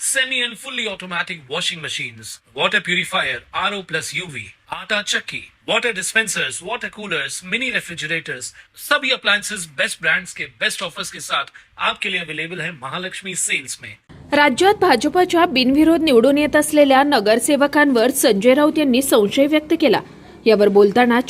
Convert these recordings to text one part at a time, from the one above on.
semi and fully automatic washing machines, water purifier, RO plus UV, आटा चक्की, water dispensers, water coolers, mini refrigerators, सभी appliances. Best brands के best offers के साथ आपके लिए अवेलेबल है महालक्ष्मी सेल्स में राज्यात भाजपच्या बिनविरोध निवडून येत असलेल्या नगरसेवकांवर संजय राऊत यांनी संशय व्यक्त केला. यावर बोलताना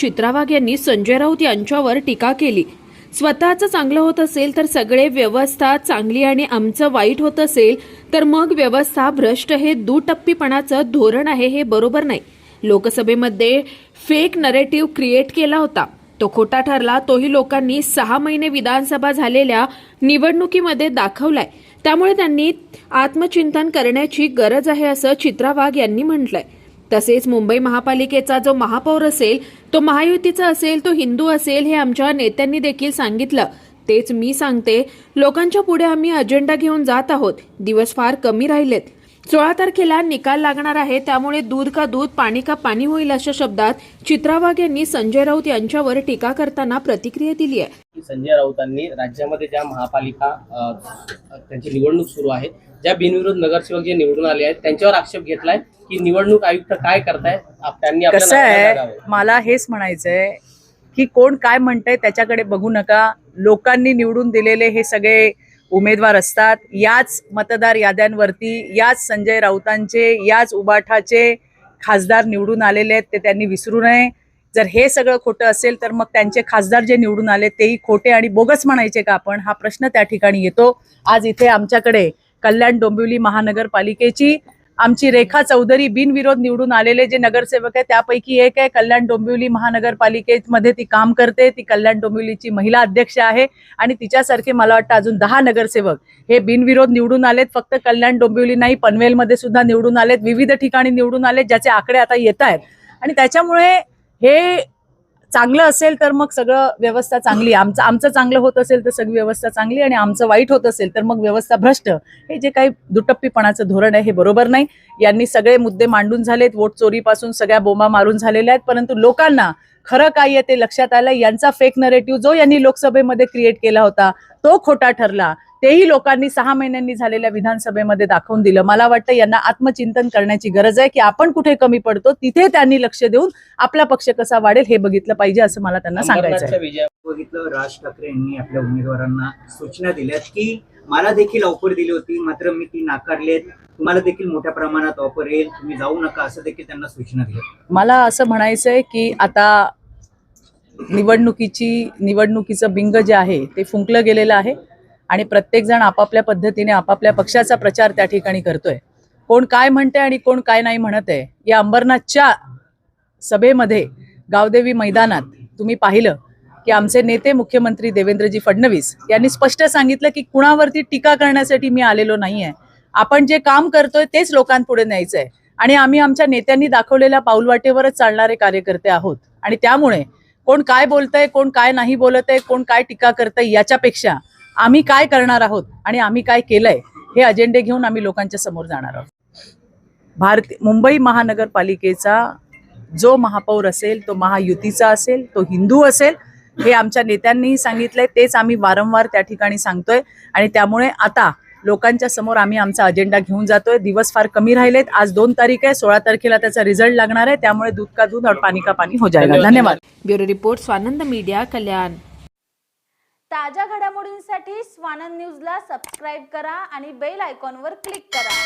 यांनी संजय राऊत यांच्यावर टीका केली. स्वतःचं चांगलं होत असेल तर सगळे व्यवस्था चांगली आणि आमचं वाईट होत असेल तर मग व्यवस्था भ्रष्ट हे दुटप्पीपणाचं धोरण आहे हे बरोबर नाही. लोकसभेमध्ये फेक नरेटिव्ह क्रिएट केला होता. तो खोटा ठरला तोही लोकांनी सहा महिने विधानसभा झालेल्या निवडणुकीमध्ये दाखवलाय. त्यामुळे त्यांनी आत्मचिंतन करण्याची गरज आहे असं चित्रा वाघ यांनी म्हटलंय. तसेच मुंबई महापालिकेचा जो महापौर असेल तो महायुतीचा असेल तो हिंदू असेल हे आमच्या नेत्यांनी देखील सांगितलं. तेच मी सांगते लोकांच्या पुढे आम्ही अजेंडा घेऊन जात आहोत. दिवस फार कमी राहिलेत. सोळा तारखेला निकाल लागणार आहे त्यामुळे दूध का दूध पाणी का पाणी होईल अशा शब्दात चित्रा वाघ यांनी संजय राऊत यांच्यावर टीका करताना प्रतिक्रिया दिली आहे संजय राऊतांनी राज्यामध्ये ज्या महापालिका त्यांची निवडणूक सुरू आहे ज्या बिनविरोध नगरसेवक जे निवडून आले आहेत त्यांच्यावर आक्षेप घेतलाय की निवडणूक आयुक्त काय करतायत आप- त्यांनी कसं आहे. मला हेच म्हणायचंय की कोण काय म्हणतंय त्याच्याकडे बघू नका. लोकांनी निवडून दिलेले हे सगळे उमेदवार असतात. याच मतदार याद्यांवरती याच संजय राऊतांचे याच उबाठाचे खासदार निवडून आलेले आहेत ते त्यांनी विसरू नये. जर हे सगळं खोटं असेल तर मग त्यांचे खासदार जे निवडून आले तेही खोटे आणि बोगस म्हणायचे का आपण? हा प्रश्न त्या ठिकाणी येतो. आज इथे आमच्याकडे कल्याण डोंबिवली महानगरपालिकेची. आमची रेखा चौधरी बिनविरोध निवडून आलेले जे नगरसेवक आहे त्यापैकी एक आहे. कल्याण डोंबिवली महानगरपालिकेमध्ये ती काम करते. ती कल्याण डोंबिवलीची महिला अध्यक्ष आहे आणि तिच्यासारखे मला वाटतं अजून दहा नगरसेवक हे बिनविरोध निवडून आलेत. फक्त कल्याण डोंबिवली नाही पनवेलमध्ये सुद्धा निवडून आलेत. विविध ठिकाणी निवडून आलेत ज्याचे आकडे आता येत आहेत. आणि त्याच्यामुळे हे चांगलं असेल तर मग सगळं व्यवस्था चांगली आमचं आमचं चांगलं होत असेल तर सगळी व्यवस्था चांगली आणि आमचं वाईट होत असेल तर मग व्यवस्था भ्रष्ट. हे जे काही दुटप्पीपणाचं धोरण आहे हे बरोबर नाही. यांनी सगळे मुद्दे मांडून झालेत. वोट चोरीपासून सगळ्या बोंबा मारून झालेल्या आहेत. परंतु लोकांना खरं काय आहे ते लक्षात आलं. यांचा फेक नरेटिव्ह जो यांनी लोकसभेमध्ये क्रिएट केला होता तो खोटा ठरला. तेही लोकांनी सहा महिन्यांनी झालेल्या विधानसभेमध्ये दाखवून दिलं. मला वाटतं यांना आत्मचिंतन करण्याची गरज आहे की आपण कुठे कमी पडतो तिथे त्यांनी लक्ष देऊन आपला पक्ष कसा वाढेल हे बघितलं पाहिजे असं मला त्यांना सांगायचं बघितलं राज ठाकरे यांनी आपल्या उमेदवारांना सूचना दिल्यात की मला देखील ऑफर दिली होती मात्र मी ती नाकारली तुम्हाला देखील मोठ्या प्रमाणात ऑफर येईल तुम्ही जाऊ नका असं देखील त्यांना सूचना दिल्या मला असं म्हणायचंय की आता निवडणुकीची निवडणुकीचं बिंग जे आहे ते फुंकलं गेलेलं आहे आणि प्रत्येकजण आपापल्या पद्धतीने आपापल्या पक्षाचा प्रचार त्या ठिकाणी करतोय. कोण काय म्हणते आणि कोण काय नाही म्हणत आहे या अंबरनाथच्या सभेमध्ये गावदेवी मैदानात तुम्ही पाहिलं की आमचे नेते मुख्यमंत्री देवेंद्रजी फडणवीस यांनी स्पष्ट सांगितलं की कुणावरती टीका करण्यासाठी मी आलेलो नाही आहे आपण जे काम करतोय तेच लोकांपुढे न्यायचं आहे आणि आम्ही आमच्या नेत्यांनी दाखवलेल्या पाऊलवाटेवरच चालणारे कार्यकर्ते आहोत. आणि त्यामुळे कोण काय बोलतंय कोण काय नाही बोलत आहे कोण काय टीका करतंय याच्यापेक्षा आम्ही काय करणार आहोत आणि आम्ही काय केलंय हे अजेंडे घेऊन आम्ही लोकांच्या समोर जाणार आहोत. भारत मुंबई महानगरपालिकेचा जो महापौर असेल तो महायुतीचा असेल तो हिंदू असेल हे आमच्या नेत्यांनीही सांगितलंय तेच आम्ही वारंवार त्या ठिकाणी सांगतोय आणि त्यामुळे आता लोकांच्या समोर आम्ही आमचा अजेंडा घेऊन जातोय. दिवस फार कमी राहिलेत. आज दोन तारीख आहे. सोळा तारखेला त्याचा रिझल्ट लागणार आहे. त्यामुळे दूध का दूध और पाणी का पाणी हो जाएगा धन्यवाद. Bureau report Swanand media Kalyan. ताज्या घडामोडींसाठी स्वानंद न्यूजला सबस्क्राईब करा आणि बेल आयकॉनवर क्लिक करा.